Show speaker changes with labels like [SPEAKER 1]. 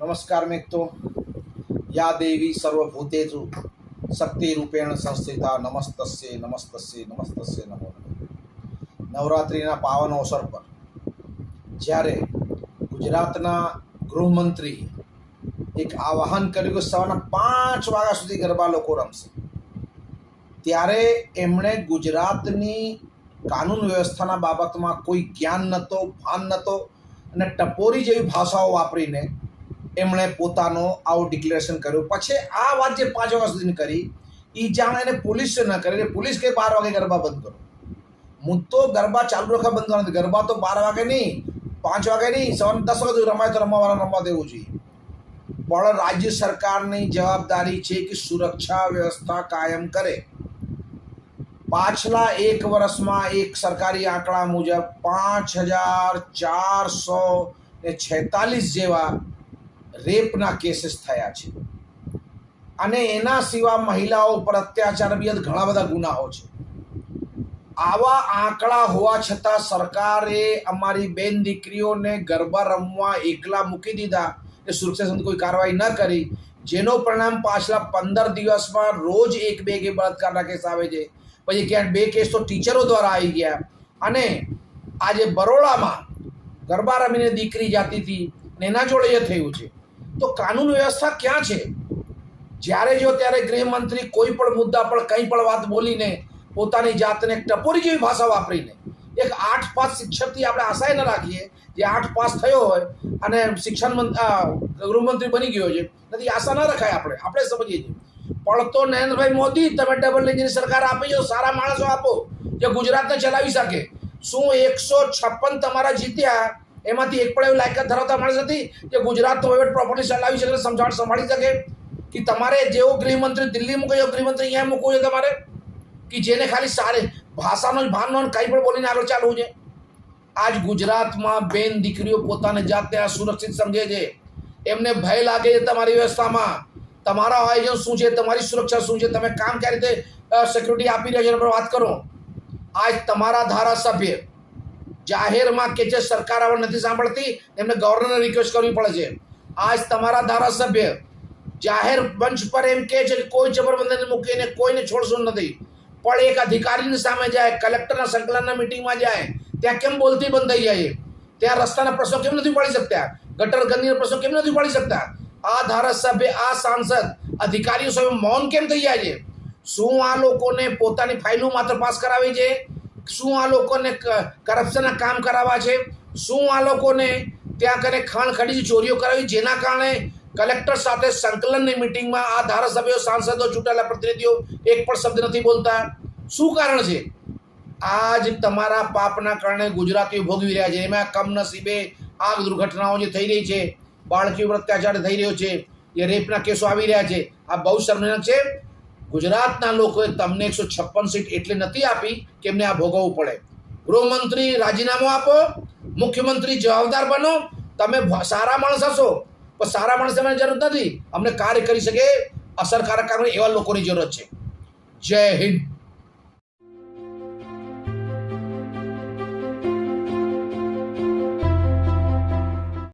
[SPEAKER 1] નમસ્કાર મિત્રો. યા દેવી સર્વભૂતેજુ શક્તિ રૂપેણ સંસ્થિતા નમસ્તસ્ય નમસ્તસ્ય નમસ્તસ્ય નમો. નવરાત્રિના પાવન અવસર પર જ્યારે ગુજરાતના ગૃહમંત્રી એક આવાહન કર્યું કે સવારના પાંચ વાગ્યા સુધી ગરબા લોકો રમશે. ત્યારે એમણે ગુજરાતની કાનૂન વ્યવસ્થાના બાબતમાં કોઈ જ્ઞાન નહોતો, ભાન નહોતો અને ટપોરી જેવી ભાષાઓ વાપરીને એમણે પોતાનો આવું ડિક્લેરેશન કર્યું. પછી આ વાત જે પાંચ વાગ્યા સુધીની કરી એ જાણે એને પોલીસ ન કરી. પોલીસ કે બાર વાગે ગરબા બંધ કરો. મુદ્દો ગરબા ચાલુ રાખવા બંધ કરવાનો ગરબા તો બાર વાગે નહીં, પાંચ વાગે નહીં, સવારે દસ વાગે રમાય તો રમવાવાળા રમવા દેવું જોઈએ. પણ રાજ્ય સરકારની જવાબદારી છે કે સુરક્ષા વ્યવસ્થા કાયમ કરે. પાછલા એક વર્ષમાં એક સરકારી આંકડા મુજબ પાંચ હજાર ચારસો ને છેતાલીસ જેવા રેપના કેસીસ થયા છે. અને એના સિવાય મહિલાઓ પર અત્યાચાર બી ઘણા બધા ગુનાઓ છે. આવા આંકડા હોવા છતાં સરકારે અમારી બેન દીકરીઓને ગરબા રમવા એકલા મૂકી દીધા એ સુરક્ષા કોઈ કાર્યવાહી ન કરી, જેનો પરિણામ પાછલા પંદર દિવસમાં રોજ એક બે કે બળાત્કારના કેસ આવે છે. પછી ક્યાંક બે કેસ તો ટીચરો દ્વારા આવી ગયા. અને આજે બરોડામાં ગરબા રમીને દીકરી જાતી હતી ને એના જોડે એ થયું છે. તો કાનૂન વ્યવસ્થા ક્યાં છે? જ્યારે જો ત્યારે ગૃહમંત્રી કોઈ પણ મુદ્દા પર કંઈ પણ વાત બોલીને પોતાની જાતને ટપોરી જેવી ભાષા વાપરીને એક આઠ પાસ શિક્ષકથી આપણે આશાય ન રાખીએ જે આઠ પાસ થયો હોય અને શિક્ષણ ગૃહમંત્રી બની ગયો છે નથી આશા ન રખાય આપણે આપણે સમજીએ છીએ. પણ તો નરેન્દ્રભાઈ મોદી, તમે ડબલ એન્જિન સરકાર આપી છો સારા માણસો આપો, જે ગુજરાતને ચલાવી શકે. શું એકસો છપ્પન તમારા જીત્યા એમાંથી એક પણ એવી લાયકાત ધરાવતા માણસ નથી કે ગુજરાતનો વહીવટ પ્રોપરલી ચલાવી શકે સમજાવટ સંભાળી શકે, કે તમારે જેવો ગૃહમંત્રી દિલ્હી મૂકો ગૃહમંત્રી અહીંયા મૂકવો છે તમારે, કે જેને ખાલી સારી ભાષાનો જ ભાન ન કંઈ પણ બોલીને આગળ ચાલવું છે. આજ ગુજરાતમાં બેન દીકરીઓ પોતાની જાતને સુરક્ષિત સમજે છે. એમને ભય લાગે છે તમારી વ્યવસ્થામાં. તમારા આયોજન શું છે? તમારી સુરક્ષા શું છે? તમે કામ કઈ રીતે સિક્યુરિટી આપી રહ્યા છો એના પર વાત કરો. આજ તમારા ધારાસભ્ય જાહેરમાં કે જે સરકાર આવા નથી સાંભળતી, એમને ગવર્નરને રિક્વેસ્ટ કરવી પડે છે. આજ તમારા ધારાસભ્ય જાહેર મંચ પર એમ કહે છે કે કોઈ જબરબંધીને મૂકીને કોઈને છોડશો નથી. પણ એક અધિકારીની સામે જાય, કલેક્ટરના સંકલનના મિટિંગમાં જાય, ત્યાં કેમ બોલતી બંધ થઈ જાય? ત્યાં રસ્તાના પ્રશ્નો કેમ નથી ઉપાડી શકતા? ગટર ગંદીના પ્રશ્નો કેમ નથી ઉપાડી શકતા? આ ધારાસભ્ય, આ સાંસદ, અધિકારીઓ સામે મૌન કેમ થઈ જાય છે? શું આ લોકોને પોતાની ફાઇલો માત્ર પાસ કરાવી છે? શું આ લોકોને કરપ્શનના કામ કરાવવા છે? શું આ લોકોને ત્યાં કરે ખાણ ખડીની ચોરીઓ કરાવી? જેના કારણે કલેક્ટર સાથે સંકલનની મિટિંગમાં આ ધારાસભ્યો, સાંસદો, ચૂંટાયેલા પ્રતિનિધિઓ એક પણ શબ્દ નથી બોલતા. શું કારણ છે? આજ તમારા પાપના કારણે ગુજરાતીઓ ભોગવી રહ્યા છે. એમાં કમનસીબે આગ દુર્ઘટનાઓ જે થઈ રહી છે બાળકીઓ પર અત્યાચાર થઈ રહ્યો છે, એ રેપના કેસો આવી રહ્યા છે. આ બહુ શરમજનક છે. ગુજરાતના લોકોએ તમને એકસો છપ્પન સીટ એટલે નથી આપી કે એમને આ ભોગવવું પડે. ગૃહમંત્રી રાજીનામું આપો, મુખ્યમંત્રી જવાબદાર બનો, તમે સારા માણસ હશો, પણ સારા માણસ તમારી જરૂર નથી. અમને કાર્ય કરી શકે, અસરકારક કારણે એવા લોકોની જરૂરત છે. જય હિન્દ.